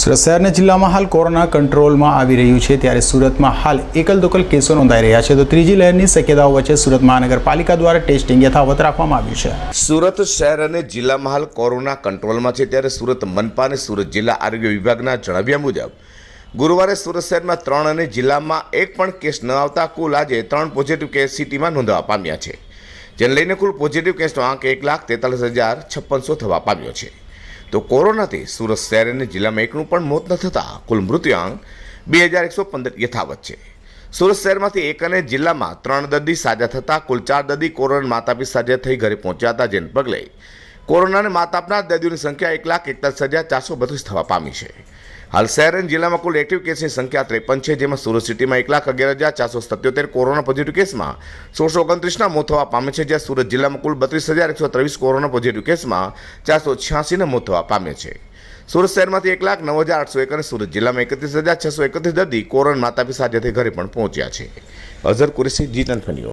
સુરત શહેરના જિલ્લામાં હાલ કોરોના કંટ્રોલમાં આવી રહ્યું છે. ત્યારે સુરતમાં હાલ એકલ દોકલ કેસો નોંધાઈ રહ્યા છે. તો ત્રીજી લહેરની શક્યતાઓ વચ્ચે સુરત મહાનગરપાલિકા દ્વારા ટેસ્ટિંગ યથાવત રાખવામાં આવ્યું છે. સુરત શહેર અને જિલ્લામાં હાલ કોરોના કંટ્રોલમાં છે. ત્યારે સુરત મનપા અને સુરત જિલ્લા આરોગ્ય વિભાગના જણાવ્યા મુજબ, ગુરુવારે સુરત શહેરમાં ત્રણ અને જિલ્લામાં એક પણ કેસ ન આવતા કુલ આજે ત્રણ પોઝિટિવ કેસ સિટીમાં નોંધવા પામ્યા છે. જેને લઈને કુલ પોઝિટિવ કેસનો આંક એક લાખ તેતાલીસ હજાર છપ્પનસો થવા પામ્યો છે. તો કોરોનાથી સુરત શહેર અને જિલ્લામાં એકનું પણ મોત ન થતાં કુલ મૃત્યુઆંક બે હજાર એકસો પંદર યથાવત છે. સુરત શહેરમાંથી એક અને જિલ્લામાં ત્રણ દર્દી સાજા થતાં, કુલ ચાર દર્દી કોરોના માતાપી સાજા થઈ ઘરે પહોંચ્યા હતા, જેને પગલે કોરોનાને માતાપના દર્દીઓની સંખ્યા એક લાખ એકતાલીસ હજાર ચારસો બત્રીસ થવા પામી છે. હાલ શહેર અને જિલ્લામાં કુલ એક્ટિવ કેસની સંખ્યા ત્રેપન છે, જેમાં સુરત સિટીમાં એક લાખ અગિયાર હજાર ચારસો સત્યોતેર કોરોના પોઝિટિવ કેસમાં સોળસો ઓગણત્રીસના મોત થવા પામે છે, જ્યાં સુરત જિલ્લામાં કુલ બત્રીસ હજાર એકસો ત્રેવીસ કોરોના પોઝિટિવ કેસમાં ચારસો છ્યાસીના મોત થવા પામે છે. સુરત શહેરમાંથી એક લાખ નવ હજાર આઠસો એક અને સુરત જિલ્લામાં એકત્રીસ હજાર છસો એકત્રીસ દર્દી કોરોના માતાપિતા સાથે ઘરે પણ પહોંચ્યા છે. અઝર કુરેશી, જીતન ટેન